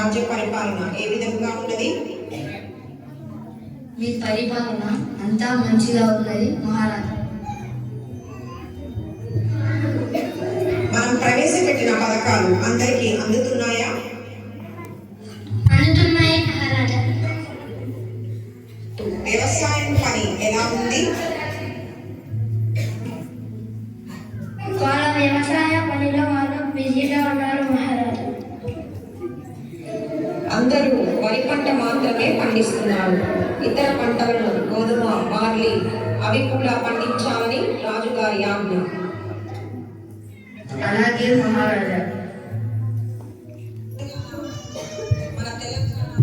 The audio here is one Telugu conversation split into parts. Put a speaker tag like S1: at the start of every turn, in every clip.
S1: రాజ్య పరిపాలన ఏ విధంగా ఉన్నది?
S2: మీ పరిపాలన అంతా మంచిగా ఉన్నది మహారాజా.
S1: మనం ప్రవేశపెట్టిన పథకాలు అందరికీ అందుతున్నాయా? అందరూ వరి పంట మాత్రమే పండిస్తున్నారు. ఇతర పంటలను గోధుమ బార్లీ అవి కూడా పండించాలని రాజుగారి ఆజ్ఞ.
S2: అలాగే మహారాజా.
S1: మన తెలంగాణ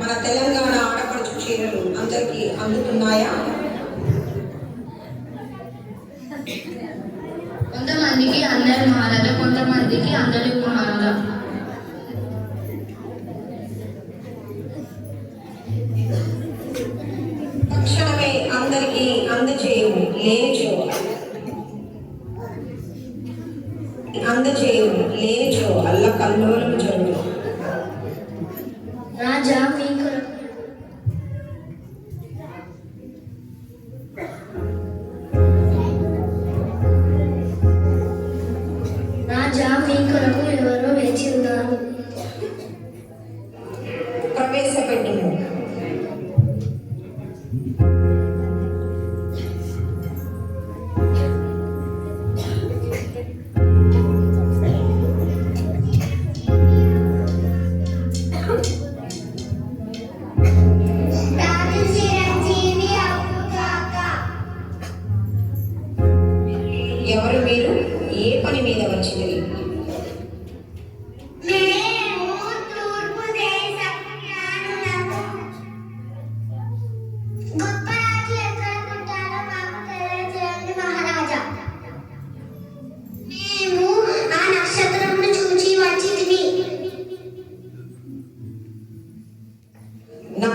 S1: మన తెలంగాణ ఆడపడుచు చీరలు అందరికీ అందుతున్నాయా
S2: కొంతమందికి అందరు మహారాజా కొంతమందికి అందరి మహారాజా
S1: తక్షణమే అందరికీ అందచేయు లేచు అందచేయు లేచు అల్ల కల్లోలం
S3: జరుగుతుంది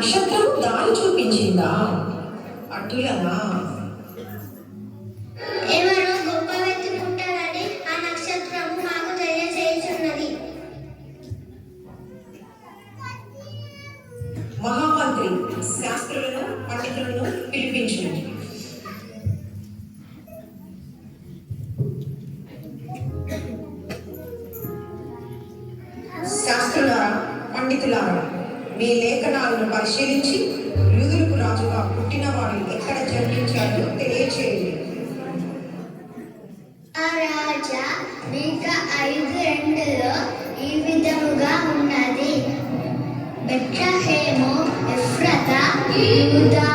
S1: నక్షత్రం దారి చూపించిందా? అటులనా? మహామంత్రి శాస్త్రులను పండితులను పిలిపించు శాస్త్రులారా పండితులారా మీ లేఖనాలను పరిశీలించి యూదులకు రాజుగా పుట్టినవాడు ఎక్కడ జన్మించాడో తెలియచేయండి.
S3: రాజా మిగతా ఐదు రెండులో ఈ విధముగా ఉన్నది. బెట్లహేము ఎఫ్రత యూదా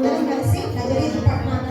S3: అందరం కలిసి నజరీదు పట్టణాన